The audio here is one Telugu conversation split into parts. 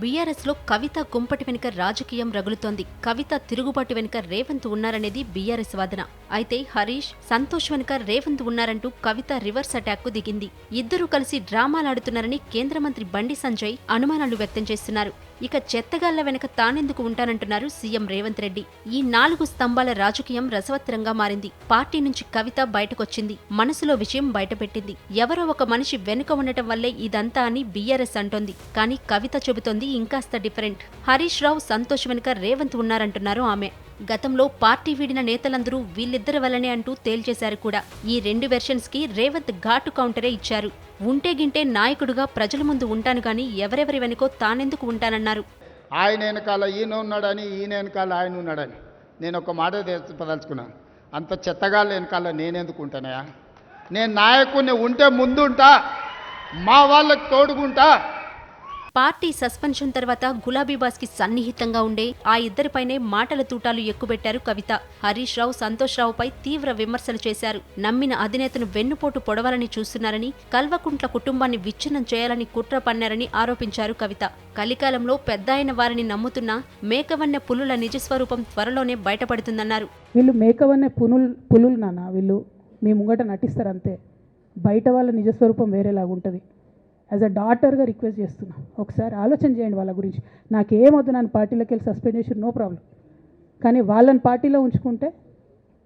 బీఆర్ఎస్లో కవిత కుంపటి వెనుక రాజకీయం రగులుతోంది. కవిత తిరుగుబాటు వెనుక రేవంత్ ఉన్నారనేది బీఆర్ఎస్ వాదన. అయితే హరీష్ సంతోష్ వెనుక రేవంత్ ఉన్నారంటూ కవిత రివర్స్ అటాక్కు దిగింది. ఇద్దరూ కలిసి డ్రామాలాడుతున్నారని కేంద్ర మంత్రి బండి సంజయ్ అనుమానాలు వ్యక్తం చేస్తున్నారు. ఇక చెత్తగాళ్ళ వెనక తానెందుకు ఉంటానంటున్నారు సీఎం రేవంత్ రెడ్డి. ఈ నాలుగు స్తంభాల రాజకీయం రసవత్తరంగా మారింది. పార్టీ నుంచి కవిత బయటకొచ్చింది. మనసులో విషయం బయటపెట్టింది. ఎవరో ఒక మనిషి వెనుక ఉండటం వల్లే ఇదంతా అని బీఆర్ఎస్ అంటోంది. కానీ కవిత చెబుతోంది ఇంకాస్త డిఫరెంట్. హరీష్ రావు సంతోష్ వెనుక రేవంత్ ఉన్నారంటున్నారు ఆమె. గతంలో పార్టీ వీడిన నేతలందరూ వీళ్ళిద్దరి వల్లనే అంటూ తేల్చేశారు కూడా. ఈ రెండు వెర్షన్స్కి రేవంత్ ఘాటు కౌంటరే ఇచ్చారు. ఉంటే గింటే నాయకుడుగా ప్రజల ముందు ఉంటాను గాని ఎవరెవరి వెనుకో తానెందుకు ఉంటానన్నారు. ఆయన వెనకాల ఈయన ఉన్నాడని ఈయన వెనకాల ఆయన ఉన్నాడని నేను ఒక మాట చెప్పదలుచుకున్నాను. అంత చెత్తగాళ్ళ వెనకాల నేనెందుకు ఉంటానయా నేను నాయకుడిని ఉంటే ముందుంటా మా వాళ్ళకి తోడుకుంటా పార్టీ సస్పెన్షన్ తర్వాత గులాబీబాస్కి సన్నిహితంగా ఉండే ఆ ఇద్దరిపైనే మాటల తూటాలు ఎక్కుబెట్టారు కవిత. హరీష్ రావు సంతోష్ రావుపై తీవ్ర విమర్శలు చేశారు. నమ్మిన అధినేతను వెన్నుపోటు పొడవాలని చూస్తున్నారని కల్వకుంట్ల కుటుంబాన్ని విచ్ఛిన్నం చేయాలని కుట్ర పన్నారని ఆరోపించారు కవిత. కలికాలంలో పెద్దాయన వారిని నమ్ముతున్న మేకవన్నె పులుల నిజస్వరూపం త్వరలోనే బయటపడుతుందన్నారు. వీళ్ళు మేకవన్న పునుల్ పులులు నాన్న వీళ్ళు. మీ ముంగట నటిస్తారు అంతే బయట వాళ్ళ నిజస్వరూపం వేరేలాగా ఉంటుంది యాజ్ అ డాటర్గా రిక్వెస్ట్ చేస్తున్నా. ఒకసారి ఆలోచన చేయండి వాళ్ళ గురించి. నాకేమొద్దు నన్ను పార్టీలోకి వెళ్ళి సస్పెండ్ చేసి నో ప్రాబ్లం కానీ వాళ్ళని పార్టీలో ఉంచుకుంటే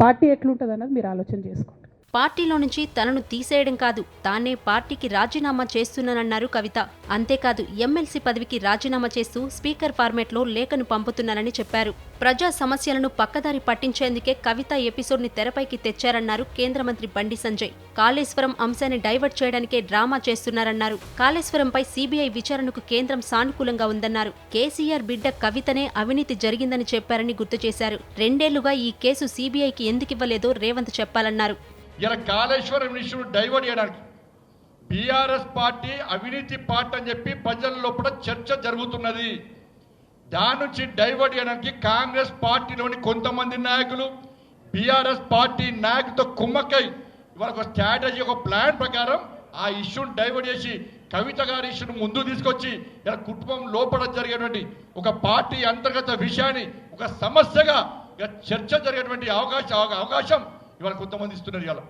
పార్టీ ఎట్లుంటుంది అన్నది మీరు ఆలోచన చేసుకోండి. పార్టీలో నుంచి తనను తీసేయడం కాదు తానే పార్టీకి రాజీనామా చేస్తున్నానన్నారు కవిత. అంతేకాదు ఎమ్మెల్సీ పదవికి రాజీనామా చేస్తూ స్పీకర్ ఫార్మేట్లో లేఖను పంపుతున్నానని చెప్పారు. ప్రజా సమస్యలను పక్కదారి పట్టించేందుకే కవిత ఎపిసోడ్ని తెరపైకి తెచ్చారన్నారు కేంద్ర మంత్రి బండి సంజయ్. కాళేశ్వరం అంశాన్ని డైవర్ట్ చేయడానికే డ్రామా చేస్తున్నారన్నారు. కాళేశ్వరంపై సీబీఐ విచారణకు కేంద్రం సానుకూలంగా ఉందన్నారు. కేసీఆర్ బిడ్డ కవితనే అవినీతి జరిగిందని చెప్పారని గుర్తు చేశారు. రెండేళ్ళుగా ఈ కేసు సీబీఐకి ఎందుకివ్వలేదో రేవంత్ చెప్పాలన్నారు. ఇలా కాళేశ్వరం ఇష్యూ డైవర్ట్ చేయడానికి బీఆర్ఎస్ పార్టీ అవినీతి పార్టీ అని చెప్పి ప్రజల లోపల చర్చ జరుగుతున్నది. దాని నుంచి డైవర్ట్ చేయడానికి కాంగ్రెస్ పార్టీలోని కొంతమంది నాయకులు బీఆర్ఎస్ పార్టీ నాయకుతో కుమ్మక్కై ఇవాళ ఒక స్ట్రాటజీ ఒక ప్లాన్ ప్రకారం ఆ ఇష్యూని డైవర్ట్ చేసి కవిత గారి ఇష్యూను ముందు తీసుకొచ్చి ఇలా కుటుంబం లోపల జరిగేటువంటి ఒక పార్టీ అంతర్గత విషయాన్ని ఒక సమస్యగా ఇక చర్చ జరిగేటువంటి అవకాశం అవకాశం ఇవాళ కొంతమంది ఇస్తున్నారు ఇవాళ.